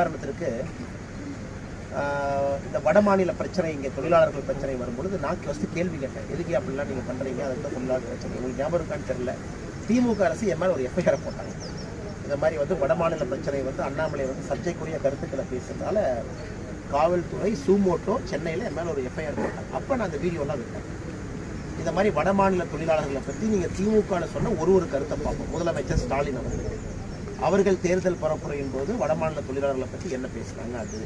உதாரணத்திற்கு இந்த வடமாநில பிரச்சனை இங்கே தொழிலாளர்கள் பிரச்சனை வரும்பொழுது நான் ஃபஸ்ட்டு கேள்வி கேட்டேன். எதுக்கு அப்படிலாம் நீங்கள் பண்ணுறீங்க அதுக்கு தொழிலாளர் பிரச்சனை. உங்களுக்கு ஞாபகம் இருக்கான்னு தெரில திமுக அரசு என் மேலே ஒரு எஃப்ஐஆர் போட்டாங்க. இந்த மாதிரி வந்து வடமாநில பிரச்சனை வந்து அண்ணாமலை வந்து சர்ச்சைக்குரிய கருத்துக்களை பேசுறதால காவல்துறை சூமோட்டோ சென்னையில் என் மேலே ஒரு எஃப்ஐஆர் போட்டாங்க. அப்போ நான் அந்த வீடியோலாம் விட்டேன். இந்த மாதிரி வடமாநில தொழிலாளர்களை பற்றி நீங்கள் திமுகவில் சொன்ன ஒரு ஒரு கருத்தை பார்ப்போம். முதலமைச்சர் ஸ்டாலின் அவர்கள். அவர்கள் தேர்தல் பரப்புரையின் போது வடமாநில தொழிலாளர்களை பற்றி என்ன பேசுகிறாங்க அது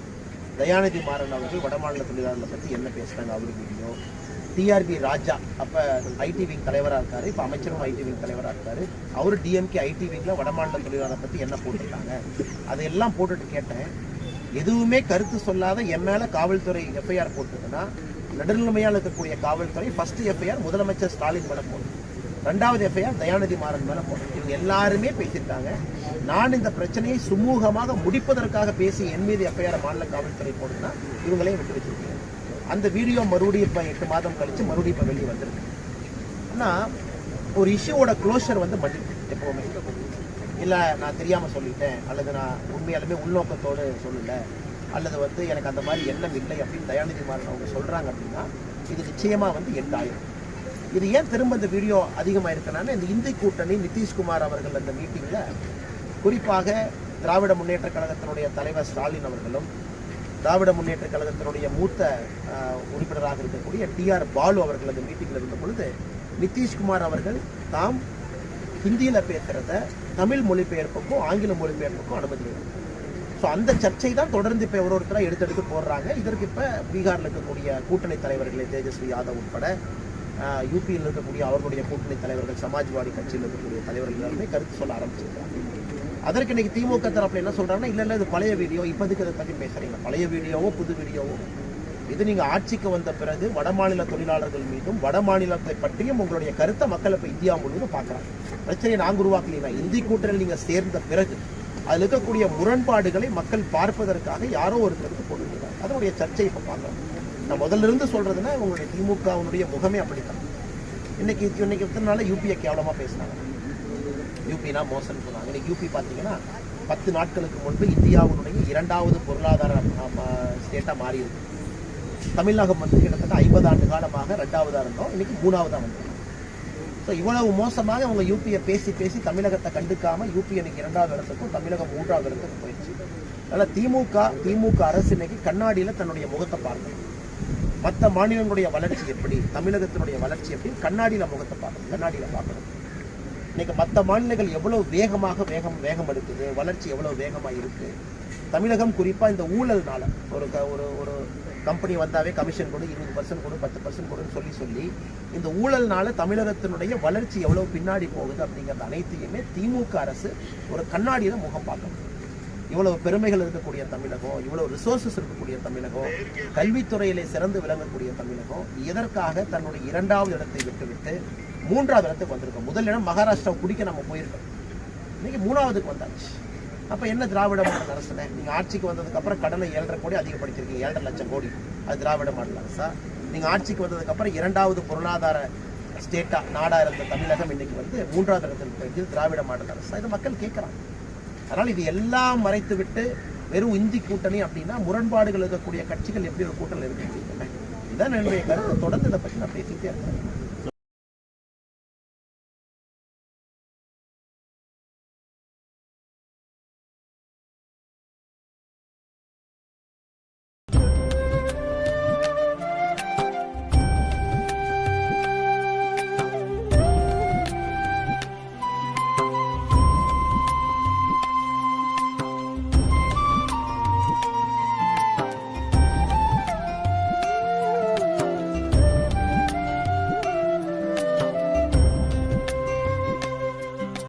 தயாநிதி மாறன் அவர்கள் வடமாநில தொழிலாளர்களை பற்றி என்ன பேசுகிறாங்க அவர் வீடியோ டிஆர்பி ராஜா அப்போ ஐடி விங் தலைவராக இருக்கார். இப்போ அமைச்சரும் ஐடி விங் தலைவராக இருக்கார். அவர் டிஎம்கே ஐடி விங்கில் வடமாநில தொழிலாளரை பற்றி என்ன போட்டிருக்காங்க? அதையெல்லாம் போட்டுட்டு கேட்டேன். எதுவுமே கருத்து சொல்லாத என் மேலே காவல்துறை எஃப்ஐஆர் போட்டிருக்குன்னா நடுநிலைமையாக இருக்கக்கூடிய காவல்துறை ஃபஸ்ட்டு எஃப்ஐஆர் முதலமைச்சர் ஸ்டாலின் மேலே போட்டு ரெண்டாவது எஃப்ஐஆர் தயாநிதி மாறன் மேலே போடும் இவங்க எல்லாருமே பேசியிருக்காங்க. நான் இந்த பிரச்சனையை சுமூகமாக முடிப்பதற்காக பேசி என் மீது எஃப்ஐஆர் மாநில காவல்துறை போடுனா இவங்களையும் விட்டு வச்சிருக்கேன் அந்த வீடியோ மறுபடியும் இப்போ எட்டு மாதம் கழித்து மறுபடியும் இப்போ வெளியே வந்திருக்கு. ஆனால் ஒரு இஷ்யூவோட க்ளோஷர் வந்து மதிப்பு எப்போவுமே இல்லை நான் தெரியாமல் சொல்லிட்டேன் அல்லது நான் உண்மையாலுமே உள்நோக்கத்தோடு சொல்லலை அல்லது வந்து எனக்கு அந்த மாதிரி எண்ணம் இல்லை அப்படின்னு தயாநிதி மாறன் அவங்க சொல்கிறாங்க அப்படின்னா இது நிச்சயமாக வந்து எண்ட் ஆயிரும் இது ஏன் திரும்ப இந்த வீடியோ அதிகமாக இருக்குன்னா இந்த இந்தி கூட்டணி நிதிஷ்குமார் அவர்கள் அந்த மீட்டிங்கில் குறிப்பாக திராவிட முன்னேற்ற கழகத்தினுடைய தலைவர் ஸ்டாலின் அவர்களும் திராவிட முன்னேற்ற கழகத்தினுடைய மூத்த உறுப்பினராக இருக்கக்கூடிய டிஆர் பாலு அவர்கள் அந்த மீட்டிங்கில் இருந்த பொழுது நிதிஷ்குமார் அவர்கள் தாம் ஹிந்தியில் பேசுகிறத தமிழ் மொழிபெயர்ப்புக்கும் ஆங்கில மொழிபெயர்ப்புக்கும் அனுமதி ஸோ அந்த சர்ச்சை தான் தொடர்ந்து இப்போ ஒரு ஒருத்தராக எடுத்தெடுத்து போடுறாங்க. இதற்கு இப்போ பீகாரில் இருக்கக்கூடிய கூட்டணி தலைவர்களே தேஜஸ்வி யாதவ் உட்பட யூபியில் இருக்கக்கூடிய அவர்களுடைய கூட்டணி தலைவர்கள் சமாஜ்வாடி கட்சியில் இருக்கக்கூடிய தலைவர்கள் எல்லாருமே கருத்து சொல்ல ஆரம்பிச்சிருக்காங்க. அதற்கு இன்னைக்கு திமுக தரப்பில் என்ன சொல்கிறாங்கன்னா இல்லை இல்லை இது பழைய வீடியோ இப்போதுக்கு அதை பற்றி பேசுறீங்க? பழைய வீடியோவோ புது வீடியோவோ? இது நீங்கள் ஆட்சிக்கு வந்த பிறகு வடமாநில தொழிலாளர்கள் மீதும் வடமாநிலத்தை பற்றியும் உங்களுடைய கருத்தை மக்கள் இப்போ இந்தியா முழுவதும் பார்க்கறாங்க பிரச்சனையை நாங்கள் உருவாக்கலீங்க இந்தி கூட்டணியில் நீங்கள் சேர்ந்த பிறகு அதில் இருக்கக்கூடிய முரண்பாடுகளை மக்கள் பார்ப்பதற்காக யாரோ ஒரு கருத்து அதனுடைய சர்ச்சை இப்போ பார்க்குறாங்க நான் முதல்ல இருந்து சொல்றதுன்னா உங்களுடைய திமுகவுடைய முகமே அப்படித்தான். இன்னைக்கு இன்னைக்கு இத்தனை நாள் யூபியை கேவலமாக பேசினாங்க. யூபினா மோசம்னு சொன்னாங்க. இன்னைக்கு யூபி பார்த்தீங்கன்னா பத்து நாட்களுக்கு முன்பு இந்தியாவினுடைய இரண்டாவது பொருளாதார ஸ்டேட்டாக மாறி இருக்கு தமிழகம் வந்து கிட்டத்தட்ட ஐம்பது ஆண்டு காலமாக ரெண்டாவதாக இருந்தோம். இன்னைக்கு மூணாவதாக வந்திருக்கோம் ஸோ இவ்வளவு மோசமாக அவங்க யூபியை பேசி பேசி தமிழகத்தை கண்டுக்காம யூபி இன்னைக்கு இரண்டாவது இடத்துக்கும் தமிழகம் மூன்றாவது இடத்துக்கும் போயிடுச்சு. அதனால் திமுக திமுக அரசு இன்னைக்கு கண்ணாடியில் தன்னுடைய முகத்தை பார்க்கணும். மற்ற மாநிலங்களுடைய வளர்ச்சி எப்படி தமிழகத்தினுடைய வளர்ச்சி எப்படி கண்ணாடியில் முகத்தை பார்க்கணும் கண்ணாடியில் பார்க்கணும். இன்னைக்கு மற்ற மாநிலங்கள் எவ்வளோ வேகமாக வேகம் வேகம் எடுக்குது வளர்ச்சி எவ்வளோ வேகமாக இருக்குது தமிழகம் குறிப்பாக இந்த ஊழல்னால ஒரு க- ஒரு ஒரு கம்பெனி வந்தாவே கமிஷன் கொடு இருபது பர்சன்ட் கொடு பத்து பர்சன்ட் கொடுன்னு சொல்லி சொல்லி இந்த ஊழல்னால தமிழகத்தினுடைய வளர்ச்சி எவ்வளோ பின்னாடி போகுது அப்படிங்கிறது அனைத்தையுமே திமுக அரசு ஒரு கண்ணாடியில் முகம் பார்க்கணும். இவ்வளவு பெருமைகள் இருக்கக்கூடிய தமிழகம் இவ்வளவு ரிசோர்சஸ் இருக்கக்கூடிய தமிழகம் கல்வித்துறையிலே சிறந்து விளங்கக்கூடிய தமிழகம் எதற்காக தன்னுடைய இரண்டாவது இடத்தை விட்டுவிட்டு மூன்றாவது இடத்துக்கு வந்திருக்கோம்? முதல் இடம் மகாராஷ்டிரா குடிக்க நம்ம போயிருக்கோம். இன்னைக்கு மூணாவதுக்கு வந்தாச்சு. அப்ப என்ன திராவிட மாடல் அரசுனே நீங்க ஆட்சிக்கு வந்ததுக்கு அப்புறம் கடனை ஏழரை கோடி அதிகப்படுத்திருக்கீங்க ஏழரை லட்சம் கோடி. அது திராவிட மாடல் அரசா? நீங்க ஆட்சிக்கு வந்ததுக்கு அப்புறம் இரண்டாவது பொருளாதார ஸ்டேட்டா நாடா இருந்த தமிழகம் இன்னைக்கு வந்து மூன்றாவது இடத்தில் திராவிட மாடல் அரசா? இது மக்கள் கேட்கறாங்க. அதனால் இது எல்லாம் மறைத்து விட்டு வெறும் இந்தி கூட்டணி அப்படின்னா முரண்பாடுகள் இருக்கக்கூடிய கட்சிகள் எப்படி ஒரு கூட்டணி இருக்க முடியும் இதுதான் என்னுடைய கருத்து. தொடர்ந்து இதை பற்றி நான் பேசிக்கிட்டே இருக்கேன்